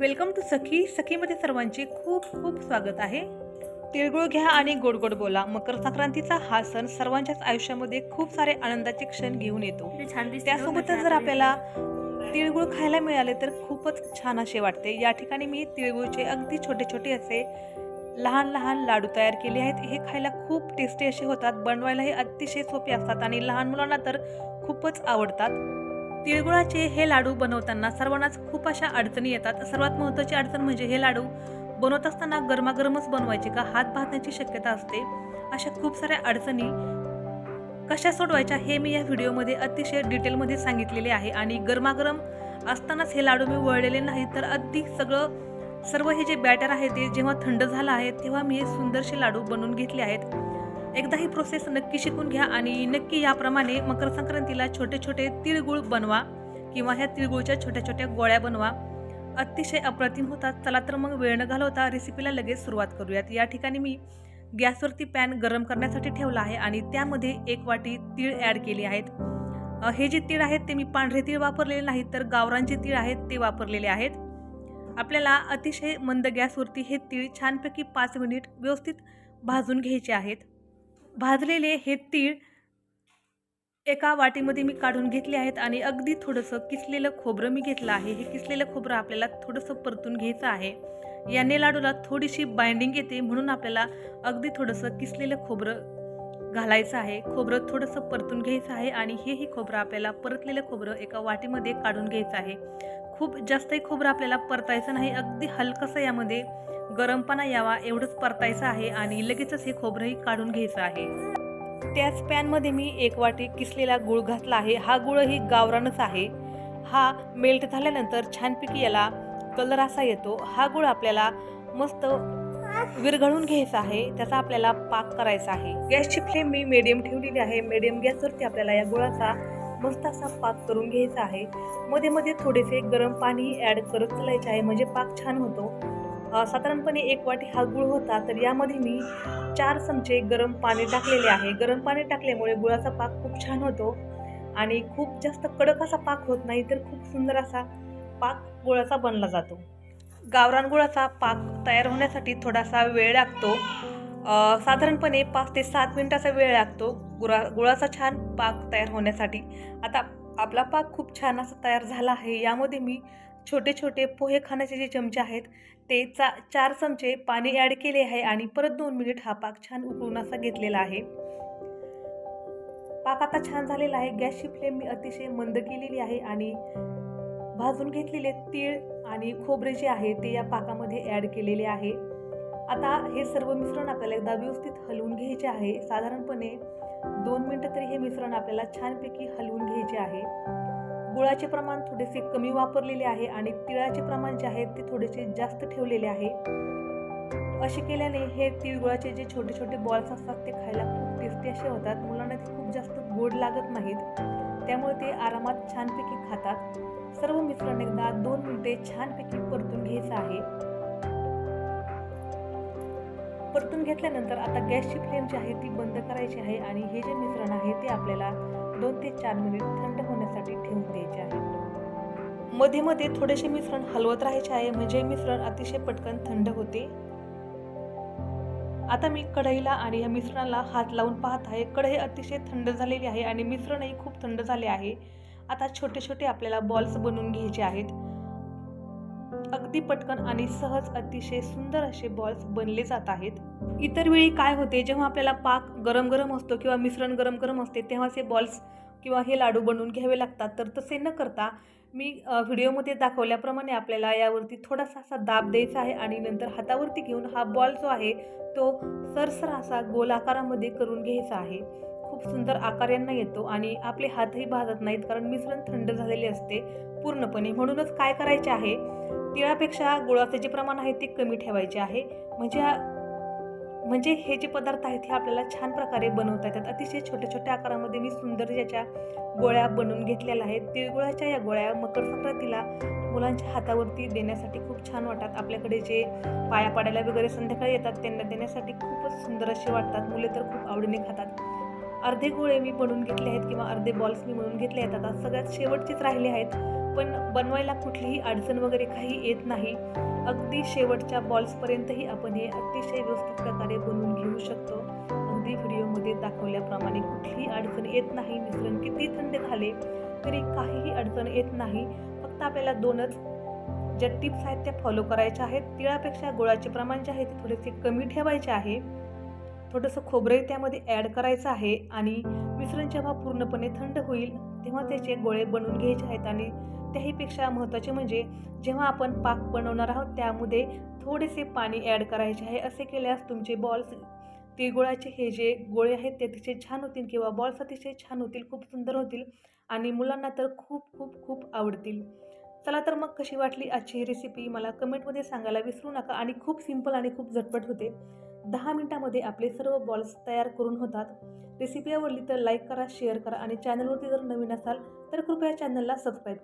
Welcome to सखी. सखीमध्ये सर्वांचे खूप खूप स्वागत आहे. तिळगुळ घ्या आणि गोड गोड बोला. मकर संक्रांतीचा हा सण सर्वांच्याच आयुष्यामध्ये खूप सारे आनंदाचे क्षण घेऊन येतो. दिसते त्यासोबतच जर आपल्याला तिळगुळ खायला मिळाले तर खूपच छान असे वाटते. या ठिकाणी मी तिळगुळचे अगदी छोटे छोटे असे लहान लहान लाडू तयार केले आहेत. हे खायला खूप टेस्टी असे होतात. बनवायला हे अतिशय सोपे असतात आणि लहान मुलांना तर खूपच आवडतात. तिळगुळाचे हे लाडू बनवताना सर्वांनाच खूप अशा अडचणी येतात. सर्वात महत्त्वाची अडचण म्हणजे हे लाडू बनवत असताना गरमागरमच बनवायचे का? हात भाजण्याची शक्यता असते. अशा खूप साऱ्या अडचणी कशा सोडवायच्या हे मी या व्हिडिओमध्ये अतिशय डिटेलमध्ये सांगितलेले आहे आणि गरमागरम असतानाच हे लाडू मी वळलेले नाही तर अगदी सगळं सर्व हे जे बॅटर आहे ते जेव्हा थंड झालं आहे तेव्हा मी हे सुंदरसे लाडू बनवून घेतले आहेत. एकदा ही प्रोसेस नक्की शिकून घ्या आणि नक्की याप्रमाणे मकर संक्रांतीला छोटे छोटे तिळगुळ बनवा किंवा ह्या तिळगुळच्या छोट्या छोट्या गोळ्या बनवा. अतिशय अप्रतिम होतात. चला तर मग वेळ न घालवता रेसिपीला लगेच सुरुवात करूयात. या ठिकाणी मी गॅसवरती पॅन गरम करण्यासाठी ठेवला आहे आणि त्यामध्ये एक वाटी तीळ ॲड केली आहेत. हे जे तीळ आहेत ते मी पांढरे तीळ वापरलेले नाहीत तर गावरांचे तीळ आहेत ते वापरलेले आहेत. आपल्याला अतिशय मंद गॅसवरती हे तीळ छानपैकी पाच मिनिट व्यवस्थित भाजून घ्यायचे आहेत. भाजलेले हे तीळ एका वाटीमध्ये मी काढून घेतले आहेत आणि अगदी थोडंसं किसलेलं खोबरं मी घेतलं आहे. हे किसलेलं खोबरं आपल्याला थोडंसं परतून घ्यायचं आहे. याने लाडूला थोडीशी बाइंडिंग येते म्हणून आपल्याला अगदी थोडंसं किसलेलं खोबरं घालायचं आहे. खोबरं थोडंसं परतून घ्यायचं आहे आणि हेही खोबरं आपल्याला परतलेलं खोबरं एका वाटीमध्ये काढून घ्यायचं आहे. खूप जास्तही खोबरं आपल्याला परतायचं नाही. अगदी हलकंसं यामध्ये गरमपणा यावा एवढंच परतायचं आहे आणि लगेचच हे खोबरंही काढून घ्यायचं आहे. त्याच पॅनमध्ये मी एक वाटी किसलेला गुळ घातला आहे. हा गुळही गावरानच आहे. हा मेल्ट झाल्यानंतर छानपैकी याला कलर असा येतो. हा गुळ आपल्याला मस्त विरघळून घ्यायचा आहे. त्याचा आपल्याला पाक करायचा आहे. गॅसची फ्लेम मी मेडियम ठेवलेली आहे. मेडियम गॅसवरती आपल्याला या गुळाचा मस्त असा पाक करून घ्यायचा आहे. मध्ये मध्ये थोडेसे गरम पाणी ॲड करत चालायचे आहे. म्हणजे पाक छान होतो. साधारणपणे एक वाटी हा गुळ होता तर यामध्ये मी चार चमचे गरम पाणी टाकलेले आहे. गरम पाणी टाकल्यामुळे गुळाचा पाक खूप छान होतो आणि खूप जास्त कडक असा पाक होत नाही तर खूप सुंदर असा पाक गुळाचा बनला जातो. गावरान गुळाचा पाक तयार होण्यासाठी थोडासा वेळ लागतो. साधारणपणे पाच ते सात मिनिटाचा वेळ लागतो गुळा गुळाचा छान पाक तयार होण्यासाठी. आता आपला पाक खूप छान असा तयार झाला आहे यामध्ये मी छोटे छोटे पोहे खाण्याचे जे चमचे आहेत ते चा चार चमचे पाणी ॲड केले आहे आणि परत दोन मिनिट हा पाक छान उकळून असा घेतलेला आहे. पाक आता छान झालेला आहे. गॅसची फ्लेम मी अतिशय मंद केलेली आहे आणि भाजून घेतलेले तीळ आणि खोबरे जे आहे ते या पाकामध्ये ॲड केलेले आहे. आता हे सर्व मिश्रण आपल्याला एकदा व्यवस्थित हलवून घ्यायचे आहे. साधारणपणे दोन मिनटं तरी हे मिश्रण आपल्याला छानपैकी हलवून घ्यायचे आहे. गुळाचे प्रमाण थोडेसे कमी वापरलेले आहे आणि तिळाचे प्रमाण जे आहे ते थोडेसे जास्त ठेवलेले आहे. असे केल्याने हे तिळगुळाचे जे छोटे छोटे बॉल्स असतात ते खायला खूप टेस्टी असे होतात. मुलांना ते खूप जास्त गोड लागत नाहीत. त्यामुळे ते आरामात छानपैकी खातात. सर्व मिश्रण एकदा दोन मिनिटे छानपैकी परतून घ्यायचं आहे. परतून घेतल्यानंतर आता गॅसची फ्लेम जी आहे ती बंद करायची आहे आणि हे जे मिश्रण आहे ते आपल्याला दोन ते चार मिनिट थंड होण्यासाठी ठेवून द्यायचे आहे. मध्ये मध्ये थोडेसे मिश्रण हलवत राहायचे आहे म्हणजे मिश्रण अतिशय पटकन थंड होते. आता मी कढईला आणि या मिश्रणाला हात लावून पाहत आहे. कढई अतिशय थंड झालेली आहे आणि मिश्रणही खूप थंड झाले आहे. आता छोटे छोटे आपल्याला बॉल्स बनवून घ्यायचे आहेत. अगदी पटकन आणि सहज अतिशय सुंदर असे बॉल्स बनले जात आहेत. इतर वेळी काय होते जेव्हा आपल्याला पाक गरम गरम असतो किंवा मिश्रण गरम गरम असते तेव्हाच हे बॉल्स किंवा हे लाडू बनवून घ्यावे लागतात. तर तसे न करता मी व्हिडिओमध्ये दाखवल्याप्रमाणे आपल्याला यावरती थोडासा असा दाब द्यायचा आहे आणि नंतर हातावरती घेऊन हा बॉल जो आहे तो सरसर असा गोल आकारामध्ये करून घ्यायचा आहे. खूप सुंदर आकार यांना येतो आणि आपले हातही भाजत नाहीत कारण मिश्रण थंड झालेले असते पूर्णपणे. म्हणूनच काय करायचे आहे? तिळापेक्षा गुळाचे जे प्रमाण आहे ते कमी ठेवायचे आहे. म्हणजे म्हणजे हे जे पदार्थ आहेत हे आपल्याला छान प्रकारे बनवता येतात. अतिशय छोट्या छोट्या आकारामध्ये मी सुंदर ज्याच्या गोळ्या बनवून घेतलेल्या आहेत. तिळगुळाच्या या गोळ्या मकर संक्रांतीला मुलांच्या हातावरती देण्यासाठी खूप छान वाटतात. आपल्याकडे जे पाया पाडायला वगैरे संध्याकाळी येतात त्यांना देण्यासाठी खूपच सुंदर असे वाटतात. मुले तर खूप आवडीने खातात. अर्धे गोळे मी बनवून घेतले आहेत किंवा अर्धे बॉल्स मी बनवून घेतले आहेत. आता सगळ्यात शेवटचेच राहिले आहेत. पण बनवायला कुठलीही अडचण वगैरे काही येत नाही. अगदी शेवटच्या बॉल्सपर्यंतही आपण हे अतिशय व्यवस्थित प्रकारे बनवून घेऊ शकतो. अगदी व्हिडिओमध्ये दाखवल्याप्रमाणे कुठलीही अडचण येत नाही. मिश्रण किती थंड झाले तरी काहीही अडचण येत नाही. फक्त आपल्याला दोनच ज्या टिप्स आहेत त्या फॉलो करायच्या आहेत. तिळापेक्षा गुळाचे प्रमाण जे आहे ते थोडेसे कमी ठेवायचे आहे. थोडंसं खोबरंही त्यामध्ये ॲड करायचं आहे आणि मिश्रण जेव्हा पूर्णपणे थंड होईल तेव्हा त्याचे गोळे बनवून घ्यायचे आहेत आणि त्याहीपेक्षा महत्त्वाचे म्हणजे जेव्हा आपण पाक बनवणार आहोत त्यामध्ये थोडेसे पाणी ॲड करायचे आहे. असे केल्यास तुमचे बॉल्स तिळगुळाचे हे जे गोळे आहेत ते अतिशय छान होतील किंवा बॉल्स अतिशय छान होतील खूप सुंदर होतील आणि मुलांना तर खूप खूप खूप आवडतील. चला तर मग कशी वाटली आजची ही रेसिपी मला कमेंटमध्ये सांगायला विसरू नका आणि खूप सिंपल आणि खूप झटपट होते. दहा मिनटामध्ये आपले सर्व बॉल्स तयार करून होतात. रेसिपी आवडली तर लाईक करा शेअर करा आणि चॅनलवरती जर नवीन असाल तर कृपया चॅनलला सबस्क्राईब